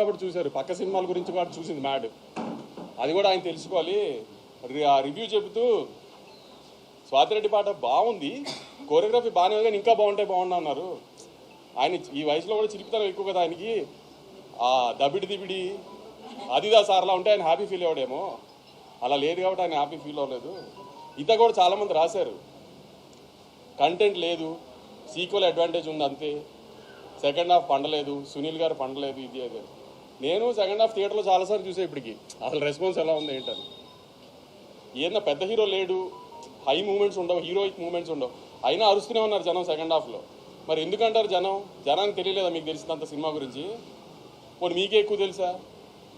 కాబట్టి చూశారు. పక్క సినిమాల గురించి కూడా చూసింది మ్యాడ్. అది కూడా ఆయన తెలుసుకోవాలి. ఆ రివ్యూ చెబుతూ స్వాతిరెడ్డి పాట బాగుంది. కోరియోగ్రఫీ బాగానే ఉంది కానీ ఇంకా బాగుంటే బాగుండు అన్నారు. ఆయన ఈ వయసులో కూడా చిరిపితనం ఎక్కువ కదా ఆయనకి. ఆ దబిడి దిబిడి అదిదా సార్లా ఉంటే ఆయన హ్యాపీ ఫీల్ అవ్వడేమో. అలా లేదు కాబట్టి ఆయన హ్యాపీ ఫీల్ అవ్వలేదు. ఇంత కూడా చాలామంది రాశారు. కంటెంట్ లేదు. సీక్వల్ అడ్వాంటేజ్ ఉంది అంతే. Second half పండలేదు. సునీల్ గారు పండలేదు. ఇది అదే. నేను సెకండ్ హాఫ్ థియేటర్లో చాలాసార్లు చూసే ఇప్పటికి. అసలు రెస్పాన్స్ ఎలా ఉంది ఏంటని. ఏదన్నా పెద్ద హీరో లేడు. హై మూమెంట్స్ ఉండవు హీరోయిక్ మూమెంట్స్ ఉండవు. అయినా అరుస్తూనే ఉన్నారు జనం సెకండ్ హాఫ్లో మరి ఎందుకంటారు జనం? జనానికి తెలియలేదా మీకు తెలిసినంత సినిమా గురించి? పోనీ మీకే ఎక్కువ తెలుసా?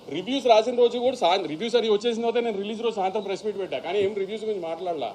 రివ్యూస్ రాసిన రోజు కూడా సాయంత్రం రివ్యూస్ అది వచ్చేసిన తర్వాత నేను రిలీజ్ రోజు సాయంత్రం ప్రెస్ మీట్ పెట్టా. కానీ ఏం రివ్యూస్ గురించి మాట్లాడలా.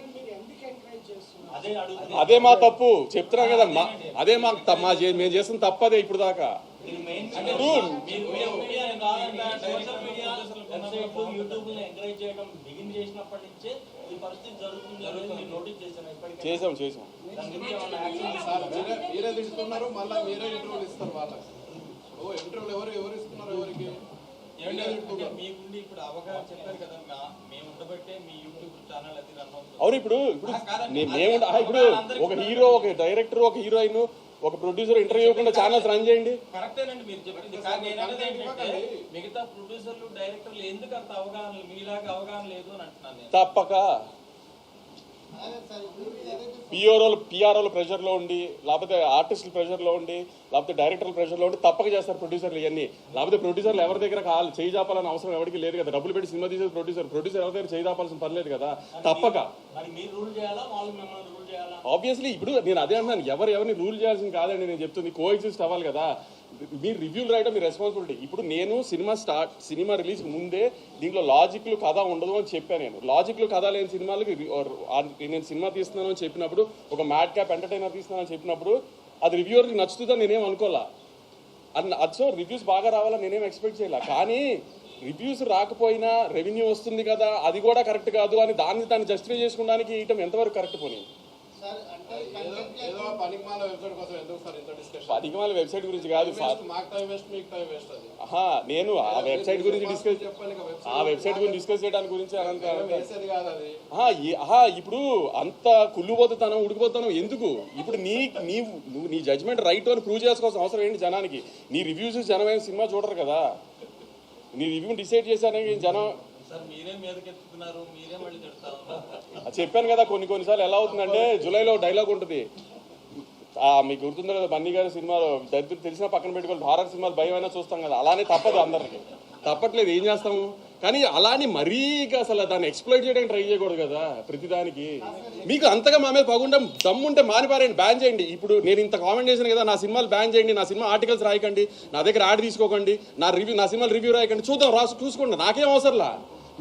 అదే మా తప్పు. చెప్తున్నా కదా మా అదే మా మా మేము చేసిన తప్పదే ఇప్పుడు దాకా. చేసాం చేసాం దాని గురించి ఏమన్నా యాక్షన్ సార్ మీరే మీరే తిడుతున్నారు మళ్ళీ మీరే ఇంటర్వ్యూలు ఇస్తారు వాళ్ళకి. ఓ ఇంటర్వ్యూలు ఎవరు ఎవరు ఇస్తున్నారు ఎవరికి? మీరే అంటే తిడుతున్నారు. మీకుండి ఇప్పుడు అవగాహన చెప్పారు కదా మా- మేము ఉండబట్టే మీ యూట్యూబ్ ఛానల్ అది రన్ అవుతుంది అవును ఇప్పుడు ఇప్పుడు మేము ఇప్పుడు ఒక హీరో ఒక డైరెక్టర్ ఒక హీరోయిన్ ఒక ప్రొడ్యూసర్ ఇంటర్వ్యూ ఇవ్వకుండా ఛానల్స్ రన్ చేయండి. కరెక్టేనండి మీరు చెప్పింది. కానీ నేను అనేది ఏంటంటే మిగతా ప్రొడ్యూసర్లు డైరెక్టర్లు ఎందుకు అంత అవగాహన మీలాగా అవగాహన లేదు అని అంటున్నాను నేను. తప్పక. పిఆర్ఓలు పిఆర్ఓల ప్రెషర్లో ఉండి లేకపోతే ఆర్టిస్టుల ప్రెషర్లో ఉండి లేకపోతే డైరెక్టర్ల ప్రెషర్లో ఉండి తప్పక చేస్తారు ప్రొడ్యూసర్లు ఇవన్నీ లేకపోతే ప్రొడ్యూసర్లు ఎవరి దగ్గర చేయి చాపాలని అవసరం ఎవరికి లేదు కదా. డబ్బులు పెట్టి సినిమా తీసేది ప్రొడ్యూసర్ ప్రొడ్యూసర్ ఎవరి దగ్గర చేయి చాపాల్సిన పని లేదు కదా. తప్పక. ఆబ్వియస్లీ ఇప్పుడు నేను అదే అంటున్నాను. ఎవరు ఎవరిని రూల్ చేయాల్సింది కాదండి నేను చెప్తుంది. కో ఎగ్జిస్ట్ అవ్వాలి కదా. మీరు రివ్యూలు రాయడం మీ రెస్పాన్సిబిలిటీ ఇప్పుడు నేను సినిమా స్టార్ట్ సినిమా రిలీజ్ ముందే దీంట్లో లాజిక్లు కథ ఉండదు అని చెప్పాను నేను. లాజిక్లు కథ లేని సినిమాలకి నేను సినిమా తీస్తున్నాను అని చెప్పినప్పుడు ఒక మ్యాడ్ క్యాప్ ఎంటర్టైనర్ తీస్తున్నాను అని చెప్పినప్పుడు అది రివ్యూవర్కి నచ్చుతుందని నేనేం అనుకోలే. అండ్ అచ్చో సో రివ్యూస్ బాగా రావాలని నేనేం ఎక్స్పెక్ట్ చేయలే. కానీ రివ్యూస్ రాకపోయినా రెవెన్యూ వస్తుంది కదా అది కూడా కరెక్ట్ కాదు అని దాన్ని దాన్ని జస్టిఫై చేసుకోవడానికి ఇయటం ఎంతవరకు కరెక్ట్ పోనీ? ఏదో ఏదో పనికి మాల వెబ్సైట్ గురించి కాదు నేను ఆ వెబ్సైట్ గురించి డిస్కస్ ఆ వెబ్సైట్ గురించి డిస్కస్ చేయడానికి గురించి ఇప్పుడు అంత కుళ్ళుపోతాను ఉడికిపోతాను ఎందుకు? ఇప్పుడు నీ నీవు నువ్వు నీ జడ్జ్మెంట్ రైట్ అని ప్రూవ్ చేసుకోవాల్సిన అవసరం ఏంటి జనానికి? నీ రివ్యూస్ జనమైన సినిమా చూడరు కదా. నీ రివ్యూ డిసైడ్ చేశానికి జనం. మీరే మీరే చెప్పాను కదా కొన్ని కొన్నిసార్లు ఎలా అవుతుందంటే జూలైలో డైలాగ్ ఉంటుంది. ఆ, మీకు గుర్తుందో కదా బన్నీ గారి సినిమాలో దరిద్రులు తెలిసిన పక్కన పెట్టుకోవాలి హారర్ సినిమాలు భయం అయినా చూస్తాం కదా అలానే తప్పదు అందరికి. తప్పట్లేదు ఏం చేస్తాము? కానీ అలానే మరీ అసలు దాన్ని ఎక్స్ప్లోర్ చేయడానికి ట్రై చేయకూడదు కదా ప్రతిదానికి. మీకు అంతగా మా మీద పగుండం దమ్ముంటే మానిపారండి బ్యాన్ చేయండి. ఇప్పుడు నేను ఇంత కామెంట్ చేశాను కదా నా సినిమాలు బ్యాన్ చేయండి నా సినిమా ఆర్టికల్స్ రాయకండి నా దగ్గర యాడ్ తీసుకోకండి నా రివ్యూ నా సినిమాలు రివ్యూ రాయకండి చూద్దాం రాసు చూసుకోండి. నాకేం అవసరంలా?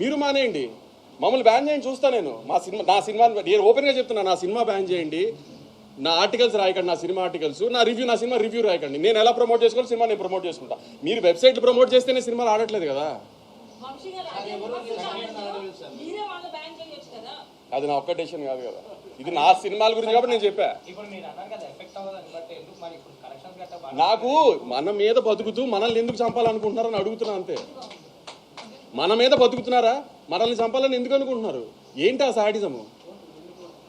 మీరు మానేయండి. మమ్మల్ని బ్యాన్ చేయండి చూస్తా నేను. మా సినిమా నా సినిమా నేను ఓపెన్గా చెప్తున్నా నా సినిమా బ్యాన్ చేయండి. నా ఆర్టికల్స్ రాయకండి నా సినిమా ఆర్టికల్స్ నా రివ్యూ నా సినిమా రివ్యూ రాయకండి. నేను ఎలా ప్రమోట్ చేసుకోవాలి సినిమా నేను ప్రమోట్ చేసుకుంటా. మీరు వెబ్సైట్లు ప్రమోట్ చేస్తేనే సినిమాలు ఆడట్లేదు కదా. అదే నా ఒక్క డెసిషన్ కాదు కదా. ఇది నా సినిమాల గురించి కాబట్టి నేను చెప్పా. నాకు మన మీద బతుకుతూ మనల్ని ఎందుకు చంపాలనుకుంటున్నారని అడుగుతున్నా అంతే. మన మీద బతుకుతున్నారా? మనల్ని చంపాలని ఎందుకు అనుకుంటున్నారు? ఏంటి ఆ సాడిజము?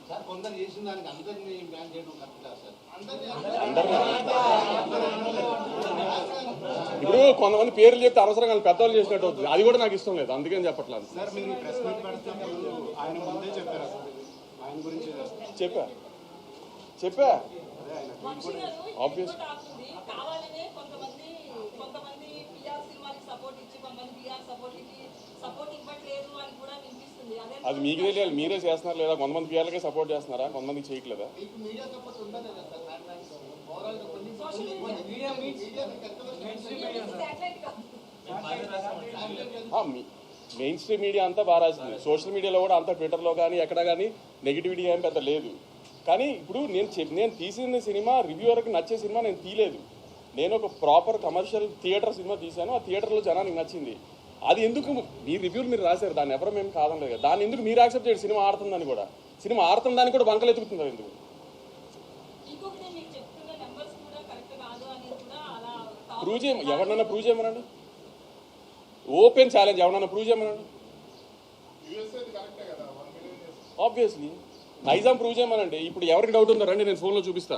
సార్ కొందరు చేసిన దానికి అందరినీ బ్యాన్ చేయడం కరెక్ట్ కాదు సార్? ఇప్పుడు కొంతమంది పేర్లు చెప్తే అనవసరంగా వాళ్ళు పెద్దవాళ్ళు చేసినట్టు అవుతుంది. అది కూడా నాకు ఇష్టం లేదు. అందుకని చెప్పట్లేదు. సార్ మీరు ప్రెస్ మీట్ పెడుతున్నప్పుడు ఆయన ముందే చెప్పారు అసలు. ఆయన గురించి చెప్పా. చెప్పా. సినిమాకి సపోర్ట్ ఇచ్చి కొంతమంది పిఆర్ సపోర్ట్ ఇచ్చి సపోర్ట్ ఇవ్వట్లేదు అని కూడా అదే మీకు తెలియాలి మీరే చేస్తున్నారు లేదా? కొంతమంది పిల్లలకే సపోర్ట్ చేస్తున్నారా? కొంతమందికి చేయట్లేదా? మెయిన్ స్ట్రీమ్ మీడియా అంతా బాగా రాసింది. సోషల్ మీడియాలో కూడా అంతా ట్విట్టర్లో కానీ ఎక్కడ కానీ నెగిటివిటీ ఏం పెద్ద లేదు. కానీ ఇప్పుడు నేను చెప్ నేను తీసిన సినిమా రివ్యూవర్కి నచ్చే సినిమా నేను తీయలేదు. నేను ఒక ప్రాపర్ కమర్షియల్ థియేటర్ సినిమా తీశాను. ఆ థియేటర్లో జనానికి నచ్చింది. అది ఎందుకు మీ రివ్యూలు మీరు రాశారు దాన్ని ఎవరు మేము కాదనలేదు కదా. దాన్ని ఎందుకు మీరు యాక్సెప్ట్ చేయండి సినిమా ఆడుతుందని కూడా. సినిమా ఆడుతుందని కూడా బంకలు ఎత్తుకుతున్నారు ఎందుకు? ఇంకొకటి మీకు చెప్తున్న నెంబర్స్ కూడా కరెక్ట్ కాదు అనేది కూడా అలా టాక్ ప్రూవ్ చేయ ఎవరినైనా ప్రూవ్ చేయమనండి ఓపెన్ ఛాలెంజ్ ఎవరన్నా ప్రూవ్ చేయమనండి యూఎస్ఏ కరెక్టే కదా one million obviously Nizam prove చేయమనండి. ఇప్పుడు ఎవరికి డౌట్ ఉందో రండి నేను ఫోన్లో చూపిస్తా.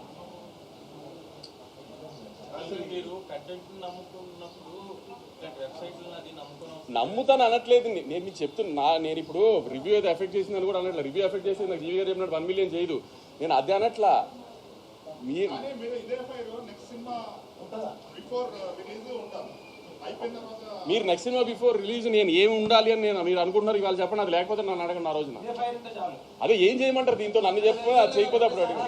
మీరు కంటెంట్ నమ్ముకున్నప్పుడు నమ్ముతాను అనట్లేదు. నేను మీకు చెప్తున్నా నా- నేను ఇప్పుడు రివ్యూ అయితే ఎఫెక్ట్ చేసిందని కూడా అనట్లేదు. రివ్యూ ఎఫెక్ట్ చేసి నాకు జీవి గారు చెప్పినట్టు వన్ మిలియన్ చేయదు. నేను అదే అనట్లా. మీరు మీరు నెక్స్ట్ సినిమా బిఫోర్ రిలీజ్ ఉండాలి. అయిపోయిన తర్వాత మీరు నెక్స్ట్ సినిమా బిఫోర్ రిలీజ్ నేను ఏమి ఉండాలి అని నేను మీరు అనుకుంటున్నారు ఇవాళ చెప్పండి అది లేకపోతే నన్ను అడగండి ఆ రోజున. అదే ఏం చేయమంటారు దీంతో? నన్ను చెప్పి అది చేయకపోతే అప్పుడు అడిగి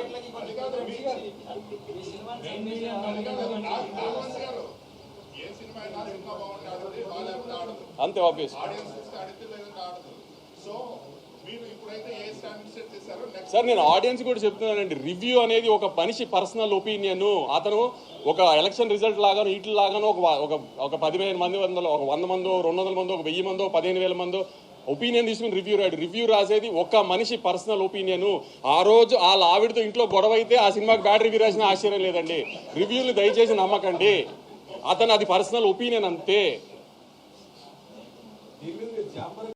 అంతే ఆబ్వియస్ సార్ నేను ఆడియన్స్ కూడా చెప్తున్నానండి. రివ్యూ అనేది ఒక మనిషి పర్సనల్ ఒపీనియన్ అతను ఒక ఎలక్షన్ రిజల్ట్ లాగాను వీటి లాగాను ఒక ఒక ఒక పదిహేను మంది వందలు ఒక వంద మందో రెండు వందల మందో ఒక వెయ్యి మందో పదిహేను వేల మందో ఒపీనియన్ తీసుకుని రివ్యూ రాడు. రివ్యూ రాసేది ఒక మనిషి పర్సనల్ ఒపీనియన్ ఆ రోజు వాళ్ళ ఆవిడతో ఇంట్లో గొడవ అయితే ఆ సినిమాకి బ్యాడ్ రివ్యూ రాసిన ఆశ్చర్యం లేదండి. రివ్యూలు దయచేసి నమ్మకండి. అతను అది పర్సనల్ ఒపీనియన్ అంతే.